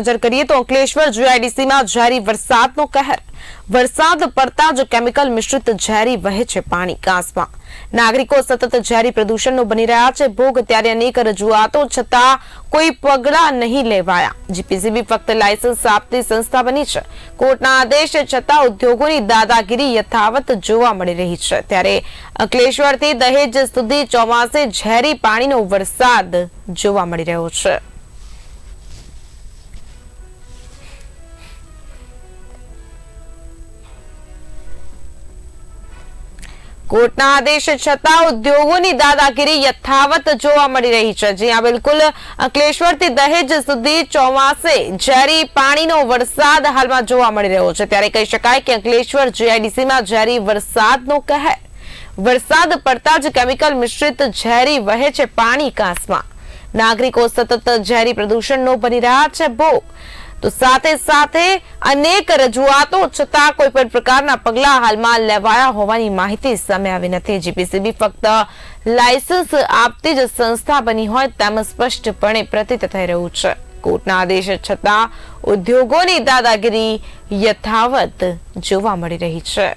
નજર કરીએ તો અંકલેશ્વર જીઆઈડીસીમાં ઝેરી વરસાદનો કહેર. વરસાદ પડતા જ કેમિકલ મિશ્રિત ઝેરી વહે છે પાણી કાંસમાં નાગરિકો સતત ઝેરી પ્રદૂષણનો બની રહ્યા છે ભોગ ત્યારે અનેક રજૂઆતો છતાં કોઈ પગલાં નહીં લેવાયા. જીપીસીબી ફક્ત લાયસન્સ આપતી સંસ્થા બની છે. કોર્ટના આદેશ છતાં ઉદ્યોગોની દાદાગીરી યથાવત જોવા મળી રહી છે. ત્યારે અંકલેશ્વરથી દહેજ સુધી ચોમાસે ઝેરી પાણીનો વરસાદ જોવા મળી રહ્યો છે. કોર્ટના આદેશ છતાં ઉદ્યોગોની દાદાગીરી યથાવત જોવા મળી રહી છે. જ્યાં બિલકુલ. અંકલેશ્વરથી દહેજ સુધી ચોમાસે ઝેરી પાણીનો વરસાદ હાલમાં જોવા મળી રહ્યો છે. ત્યારે કહી શકાય કે અંકલેશ્વર જીઆઈડીસીમાં ઝેરી વરસાદનો કહેર. વરસાદ પડતા જ કેમિકલ મિશ્રિત ઝેરી વહે છે પાણી કાંસમાં. નાગરિકો સતત ઝેરી પ્રદૂષણનો બની રહ્યા છે ભોગ. તો સાથે સાથે અનેક રજૂઆતો, છતાં કોઈ પણ પ્રકારના પગલાં હાલમાં લેવાયા હોવાની માહિતી સામે આવી નથી. જીપીસીબી ફક્ત લાયસન્સ આપતી જ સંસ્થા બની હોય તેમ સ્પષ્ટપણે પ્રતીત થઈ રહ્યું છે. કોર્ટના આદેશ છતાં ઉદ્યોગોની દાદાગીરી યથાવત જોવા મળી રહી છે.